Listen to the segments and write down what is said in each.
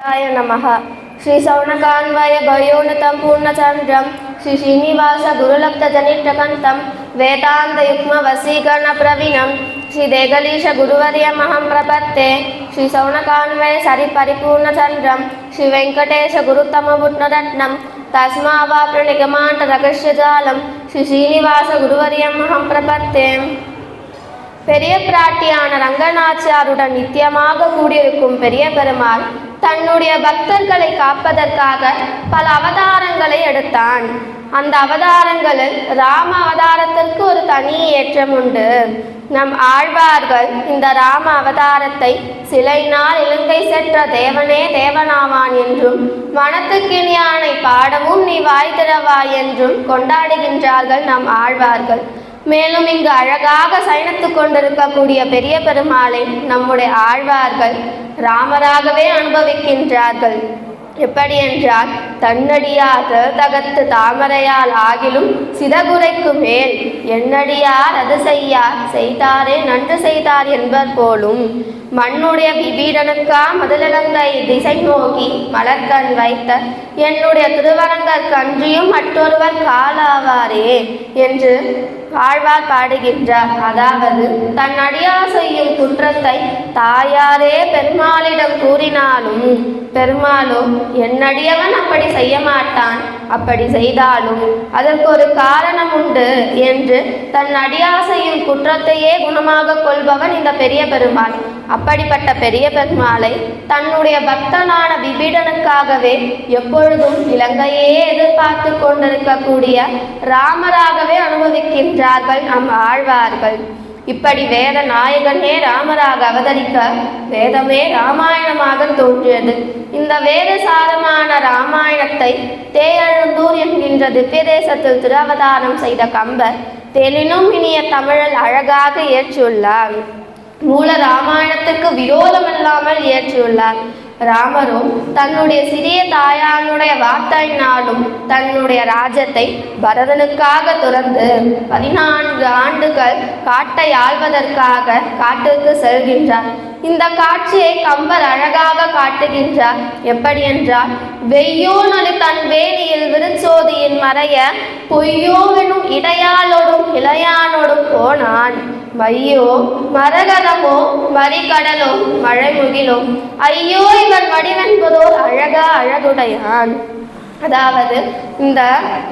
य नमः श्रीसौनकान्वय भयोनतं पूर्णचन्द्रं श्रीश्रीनिवासगुरुलब्धजनिष्ठकन्तं वेदान्तयुग्मवसीकरणप्रवीणं श्रीदेगलीशगुरुवर्यमहं प्रपत्ते श्रीसौनकान्वय सरिपरिपूर्णचन्द्रं श्रीवेङ्कटेशगुरुतमबुट्नरत्नं तस्मावाप्रणिगमाण्डरगस्यजालं श्रीश्रीनिवासगुरुवर्यमहं प्रपत्ते பெரிய பிராட்டியான ரங்கநாச்சியாருடன் நித்தியமாக கூடியிருக்கும் பெரிய பெருமாள் தன்னுடைய பக்தர்களை காப்பதற்காக பல அவதாரங்களை எடுத்தான். அந்த அவதாரங்களில் ராம அவதாரத்திற்கு ஒரு தனி ஏற்றம் உண்டு. நம் ஆழ்வார்கள் இந்த ராம அவதாரத்தை சிலை நாள் இலங்கை சென்ற தேவனே தேவனாவான் என்றும் மனத்துக்கினியானை பாடவும் நீ வாய் திறவாய் என்றும் கொண்டாடுகின்றார்கள் நம் ஆழ்வார்கள். மேலும் இங்கு அழகாக சயனித்து கொண்டிருக்கக்கூடிய பெரிய பெருமாளை நம்முடைய ஆழ்வார்கள் ராமராகவே அனுபவிக்கின்றார்கள். எப்படி என்றால் தன்னடியார் தகத்து தாமரையால் ஆகிலும் சிதகுரைக்கு மேல் என்னடியார் அது செய்யார் செய்தாரே நன்று செய்தார் என்பர் போலும் மண்ணுடைய விபீடனுக்கா முதலிடங்கை திசை நோக்கி மலர்கண் வைத்த என்னுடைய திருவரங்கர் கன்றியும் மற்றொருவர் காலாவாரே என்று வாழ்வார் பாடுகின்றார். அதாவது தன் அடியார் செய்யும் குற்றத்தை தாயாரே பெருமாளிடம் கூறினாலும் பெருமாளோ என்னடியவன் அப்படி செய்ய மாட்டான் அப்படி செய்தாலும் அதற்கு ஒரு காரணம் உண்டு என்று தன் அடியாசையும் குற்றத்தையே குணமாக கொள்பவன் இந்த பெரிய பெருமாள் அப்படிப்பட்ட பெரிய பெருமாளை தன்னுடைய பக்தனான விபீடனுக்காகவே எப்பொழுதும் இலங்கையே எதிர்பார்த்து கொண்டிருக்கக்கூடிய ராமராகவே அனுபவிக்கின்றார்கள் நம் ஆழ்வார்கள். இப்படி வேத நாயகனே ராமராக அவதரிக்க வேதமே ராமாயணமாக தோன்றியது. இந்த வேதசாரமான ராமாயணத்தை தேயழுந்தூர் என்கின்ற திவ்யதேசத்தில் திருவதாரம் செய்த கம்பர் தெனினும் இனிய தமிழில் அழகாக ஏற்றியுள்ளார் மூல ராமாயணத்துக்கு விரோதமில்லாமல் இயற்றியுள்ளார். ராமரும் தன்னுடைய சிறிய தாயானுடைய வார்த்தையினாலும் தன்னுடைய ராஜ்யத்தை பரதனுக்காக துறந்து பதினான்கு ஆண்டுகள் காட்டை ஆள்வதற்காக காட்டுக்கு செல்கின்றார். இந்த காட்சியை கம்பர் அழகாக காட்டுகின்றார். எப்படி என்றால் வெய்யோனொரு தன் வேலியில் விருச்சோதியின் மறைய பொய்யோவெனும் இடையாளோடும் இளையானோடும் போனான். மையோ மரகதமோ மறிகடலோ மழைமுகிலோ ஐயோ இவன் வடிவென்பதோர் அழகா அழகுடையான். அதாவது இந்த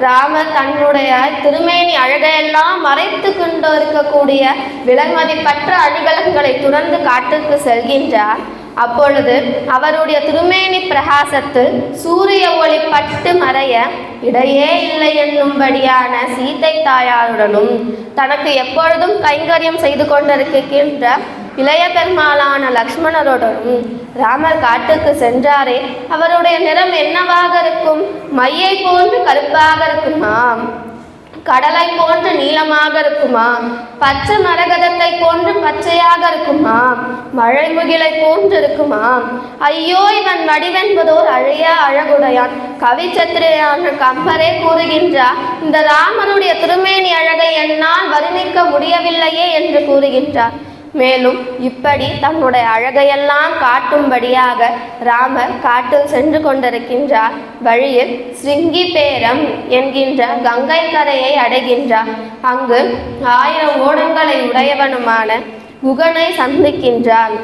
ராமர் தன்னுடைய திருமேனி அழகையெல்லாம் மறைத்து கொண்டு இருக்கக்கூடிய விலைமதிப்பற்ற அணிகலன்களை துறந்து காட்டுக்கு செல்கின்றார். அப்பொழுது அவருடைய திருமேனி பிரகாசத்தில் சூரிய ஒளி பட்டு மறைய இடையே இல்லை என்னும்படியான சீத்தை தாயாருடனும் தனக்கு எப்பொழுதும் கைங்கரியம் செய்து கொண்டிருக்கின்ற இளைய பெருமாளான லக்ஷ்மணருடனும் ராமர் காட்டுக்கு சென்றாரே அவருடைய நிறம் என்னவாக இருக்கும்? மையை போன்று கருப்பாக இருக்குமாம். கடலை போன்று நீளமாக இருக்குமா? பச்சை மரகதத்தை போன்று பச்சையாக இருக்குமா? மழை முகிலை போன்று இருக்குமா? ஐயோ இவன் வடிவென்பதோர் அழைய அழகுடையான். கவிச்சத்திரையான கம்பரே கூறுகின்றார் இந்த ராமனுடைய திருமேனி அழகை என்னால் வர்ணிக்க முடியவில்லையே என்று கூறுகின்றார். மேலும் இப்படி தன்னுடைய அழகையெல்லாம் காட்டும்படியாக ராமர் காட்டில் சென்று கொண்டிருக்கின்றார். வழியில் சிங்கி பேரம் என்கின்ற கங்கை கரையை அடைகின்றார். அங்கு ஆயிரம் ஓடங்களை உடையவனுமான குகனை சந்திக்கின்றான்.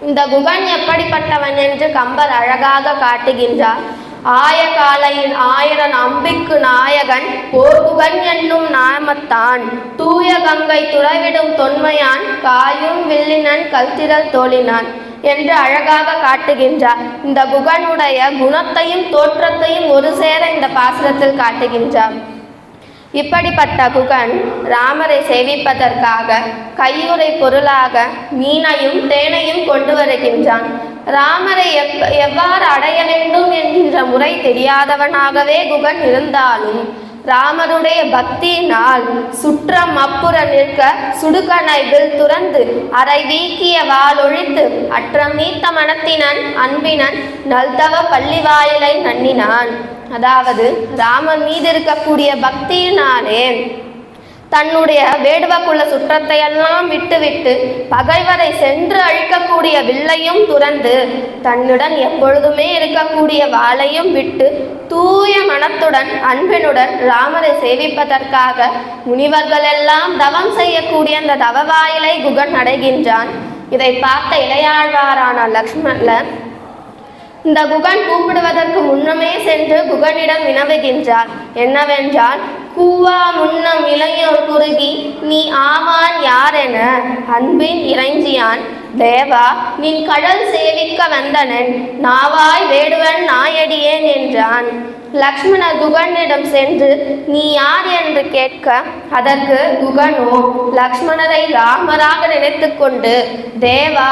இந்த குகன் எப்படிப்பட்டவன் என்று கம்பர் அழகாக காட்டுகின்றார். ஆயகாலையின் ஆயிரன் அம்பிக்கு நாயகன் போர்குகன் என்னும் நாமத்தான். தூய கங்கை துறவிடும் தொன்மையான் காயும் வில்லினன் கல்திரல் தோழினான் என்று அழகாக காட்டுகின்றார். இந்த புகனுடைய குணத்தையும் தோற்றத்தையும் ஒரு சேர இந்த பாசுரத்தில் காட்டுகின்றார். இப்படிப்பட்ட குகன் ராமரை சேவிப்பதற்காக கையுறை பொருளாக மீனையும் தேனையும் கொண்டு வருகின்றான். ராமரை எப் எவ்வாறு அடைய வேண்டும் என்கின்ற முறை தெரியாதவனாகவே குகன் இருந்தாலும் ராமருடைய பக்தியினால் சுற்றம் அப்புற நிற்க சுடுகனைவில் துறந்து அரை வீக்கிய வாளொழித்து அற்றம் நீத்த மனத்தினன் அன்பினன் நல்தவ பள்ளி வாயிலை நன்னினான். அதாவது ராமன் மீது இருக்கக்கூடிய பக்தியினாலே தன்னுடைய வேடுவக்குள்ள சுற்றத்தை எல்லாம் விட்டுவிட்டு பகைவரை சென்று அழிக்கக்கூடிய வில்லையும் துறந்து தன்னுடன் எப்பொழுதுமே இருக்கக்கூடிய வாளையும் விட்டு தூய மனத்துடன் அன்பினுடன் ராமரை சேவிப்பதற்காக முனிவர்கள் எல்லாம் தவம் செய்யக்கூடிய அந்த தவவாயிலை குகன் அடைகின்றான். இதை பார்த்த இளையாழ்வாரான லக்ஷ்மணர் இந்த குகன் கூப்பிடுவதற்கு முன்னமே சென்று குகனிடம் வினவுகின்றார். என்னவென்றால் கூவா முன்னம் இளையோர் குறுகி நீ ஆவான் யாரென? அன்பின் இறைஞ்சியான் தேவா நின் கடல் சேவிக்க வந்தனன் நாவாய் வேடுவன் நாயடியேன் என்றான். லக்ஷ்மணர் குகனிடம் சென்று நீ யார் என்று கேட்க அதற்கு குகனோ லக்ஷ்மணரை ராமராக நினைத்து கொண்டு தேவா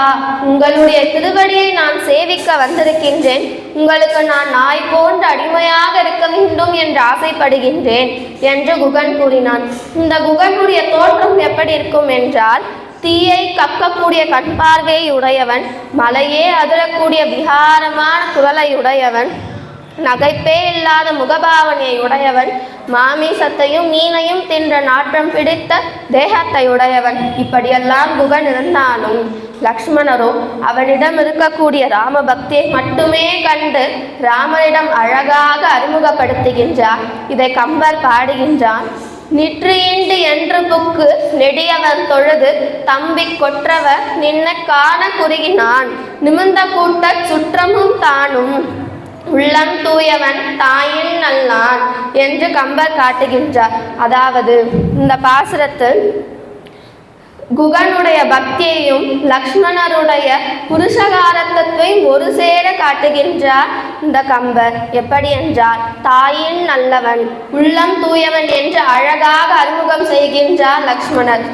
உங்களுடைய திருவடியை நான் சேவிக்க வந்திருக்கின்றேன். உங்களுக்கு நான் நாய் போன்ற அடிமையாக இருக்க வேண்டும் என்று ஆசைப்படுகின்றேன் என்று குகன் கூறினான். இந்த குகனுடைய தோற்றம் எப்படி இருக்கும் என்றால் தீயை கக்கக்கூடிய கண் பார்வையை உடையவன் மலையே அதிரக்கூடிய விகாரமான குரலை உடையவன் நகைப்பே இல்லாத முகபாவனையை உடையவன் மாமிசத்தையும் மீனையும் தின்ற நாற்றம் பிடித்த தேகத்தை உடையவன். இப்படியெல்லாம் குகன் இருந்தாலும் லக்ஷ்மணரோ அவனிடம் இருக்கக்கூடிய ராம பக்தியை மட்டுமே கண்டு ராமனிடம் அழகாக அறிமுகப்படுத்துகின்றார். இதை கம்பர் பாடுகின்றான். நிற்றியின்றி என்று புக்கு நெடியவர் தொழுது தம்பி கொற்றவர் நின்ன காண குறுகினான். நிமிர்ந்த கூட்டச் சுற்றமும் தானும் உள்ளம் தூயவன் தாயின் நல்லான் என்று கம்பர் காட்டுகின்றார். அதாவது இந்த பாசுரத்தில் குகனுடைய பக்தியையும் லக்ஷ்மணருடைய புருஷகாரத்தத்தையும் ஒரு சேர காட்டுகின்றார் இந்த கம்பர். எப்படி என்றால் தாயின் நல்லவன் உள்ளம் தூயவன் என்று அழகாக அறிமுகம் செய்கின்றார் லக்ஷ்மணர்.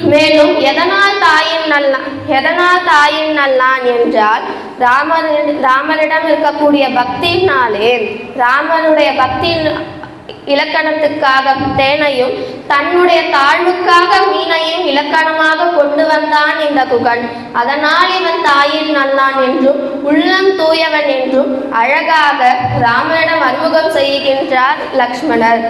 மேலும் எதனால் தாயின் நல்லான் எதனால் தாயின் நல்லான் என்றால் ராமர் ராமரிடம் இருக்கக்கூடிய பக்தியினாலே ராமனுடைய பக்தியின் இலக்கணத்துக்காக தேனையும் தன்னுடைய தாழ்வுக்காக மீனையும் இலக்கணமாக கொண்டு வந்தான் இந்த குகன். அதனால் இவன் தாயின் நல்லான் என்றும் உள்ளம் தூயவன் என்றும் அழகாக ராமனிடம் அறிமுகம் செய்கின்றார் லக்ஷ்மணர்.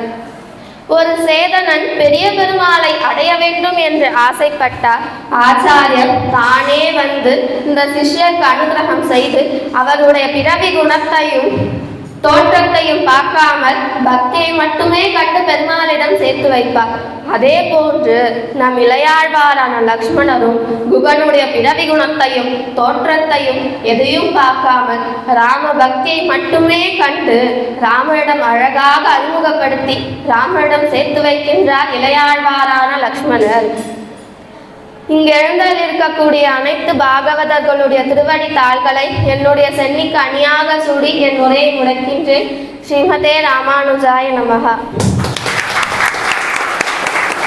ஒரு சேதனன் பெரிய பெருமாளை அடைய வேண்டும் என்று ஆசைப்பட்டார் ஆச்சாரியர் தானே வந்து இந்த சிஷ்யருக்கு அனுகிரகம் செய்து அவருடைய பிறவி குணத்தையும் தோற்றத்தையும் பார்க்காமல் பக்தியை மட்டுமே கண்டு பெருமாளிடம் சேர்த்து வைப்பார். அதே போன்று நம் இளையாழ்வாரான லக்ஷ்மணரும் குகனுடைய பிறவி குணத்தையும் தோற்றத்தையும் எதையும் பார்க்காமல் ராம பக்தியை மட்டுமே கண்டு ராமனிடம் அழகாக அறிமுகப்படுத்தி ராமனிடம் சேர்த்து வைக்கின்றார் இளையாழ்வாரான லக்ஷ்மணர். இங்கு இருக்கக்கூடிய அனைத்து பாகவதர்களுடைய திருவடி தாள்களை என்னுடைய சென்னிக்கு அணியாக சூடி என் உரையை முடக்கின்றேன். ஸ்ரீமதே ராமானுஜாய நமகா